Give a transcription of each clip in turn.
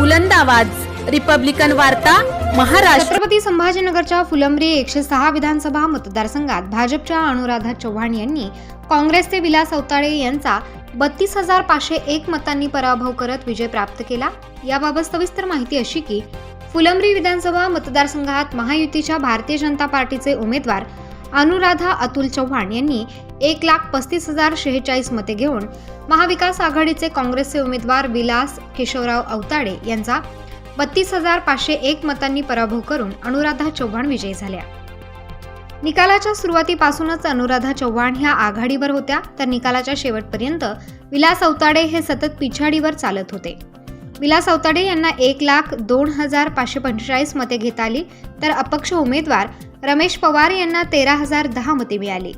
बुलंद आवाज. रिपब्लिकन वार्ता महाराष्ट्र. छत्रपती संभाजीनगरच्या फुलंब्री एकशे सहा विधानसभा मतदारसंघात भाजपच्या अनुराधा चव्हाण यांनी काँग्रेसचे विलास अवताळे यांचा बत्तीस हजार पाचशे एक मतांनी पराभव करत विजय प्राप्त केला. याबाबत सविस्तर माहिती अशी की फुलंब्री विधानसभा मतदारसंघात महायुतीच्या भारतीय जनता पार्टीचे उमेदवार अनुराधा अतुल चव्हाण यांनी एक लाख पस्तीस हजार शेहेचाळीस मते घेऊन महाविकास आघाडीचे काँग्रेसचे उमेदवार विलास केशवराव अवताडे यांचा बत्तीस हजार पाचशे एक मतांनी पराभव करून अनुराधा चव्हाण विजयी झाल्या. निकालाच्या सुरुवातीपासूनच अनुराधा चव्हाण ह्या आघाडीवर होत्या तर निकालाच्या शेवटपर्यंत विलास अवताडे हे सतत पिछाडीवर चालत होते. विलास अवताडे यांना एक लाख दोन हजार पाचशे पंचेचाळीस मते घेता आली तर अपक्ष उमेदवार रमेश पवार यांना तेरा हजार दहा मते मिळाली.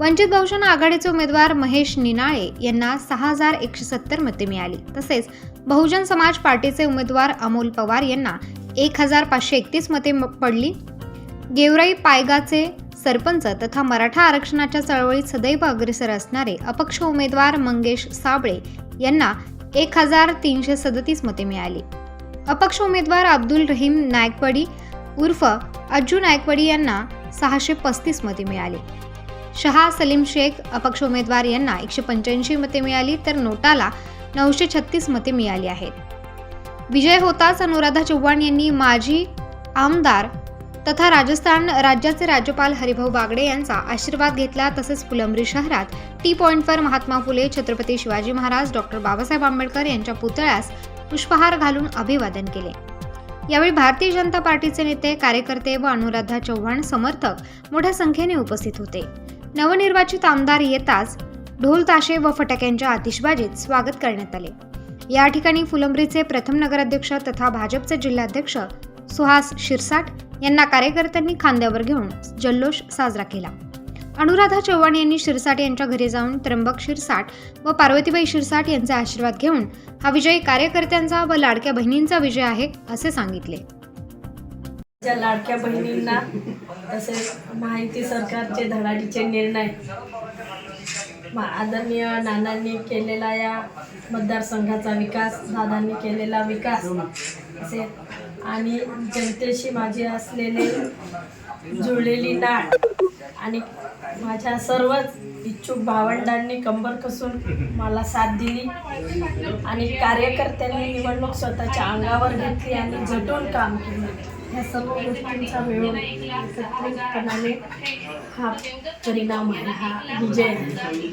वंचित बहुजन आघाडीचे उमेदवार महेश निनाळे यांना सहा हजार एकशे सत्तर मते मिळाली. तसेच बहुजन समाज पार्टीचे उमेदवार अमोल पवार यांना एक हजार पाचशे एकतीस मते पडली. गेवराई पायगाचे सरपंच तथा मराठा आरक्षणाच्या चळवळीत सदैव अग्रेसर असणारे अपक्ष उमेदवार मंगेश साबळे यांना एक हजार तीनशे सदतीस मते मिळाली. अपक्ष उमेदवार अब्दुल रहीम नायकवाडी उर्फ अज्जू नायकवाडी यांना सहाशे पस्तीस मते मिळाली. शहा सलीम शेख अपक्ष उमेदवार यांना एकशे पंच्याऐंशी मते मिळाली तर नोटाला नऊशे छत्तीस मते मिळाली आहेत. विजय होताच अनुराधा चव्हाण यांनी माजी आमदार तथा राजस्थान राज्याचे राज्यपाल हरिभाऊ बागडे यांचा आशीर्वाद घेतला तसेच फुलंब्री शहरात टी पॉईंटवर महात्मा फुले छत्रपती शिवाजी महाराज डॉक्टर बाबासाहेब आंबेडकर यांच्या पुतळ्यास पुष्पहार घालून अभिवादन केले. यावेळी भारतीय जनता पार्टीचे नेते कार्यकर्ते व अनुराधा चव्हाण समर्थक मोठ्या संख्येने उपस्थित होते. नवनिर्वाचित आमदार येताच ढोल ताशे व फटाक्यांच्या आतिषबाजीत स्वागत करण्यात आले. या ठिकाणी फुलंब्रीचे प्रथम नगराध्यक्ष तथा भाजपचे जिल्हाध्यक्ष सुहास शिरसाट यांना कार्यकर्त्यांनी खांद्यावर घेऊन जल्लोष साजरा केला. अनुराधा चव्हाण यांनी शिरसाट यांच्या घरी जाऊन त्र्यंबक शिरसाट व पार्वतीबाई शिरसाट यांचे आशीर्वाद घेऊन हा विजय कार्यकर्त्यांचा व लाडक्या बहिणींचा विजय आहे असे सांगितले. ज्या लाडक्या बहिणींना तसेच माहिती सरकारचे धडाडीचे निर्णय आदरणीय नानांनी केलेला या मतदारसंघाचा विकास दादांनी केलेला विकास असे आणि जनतेशी माझी असलेले जुळलेली नाळ आणि माझ्या सर्वच इच्छुक भावंडांनी कंबर कसून मला साथ दिली. आणि कार्यकर्त्यांनी निवडणूक स्वतःच्या अंगावर घेतली आणि झटून काम केलं. ह्या सर्व गोष्टींचा मिळून एकत्रितपणाने हा परिणाम आहे. हा विजय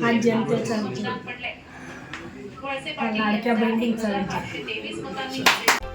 हा जनतेचा विजय लाडक्या बहिणींचा विजय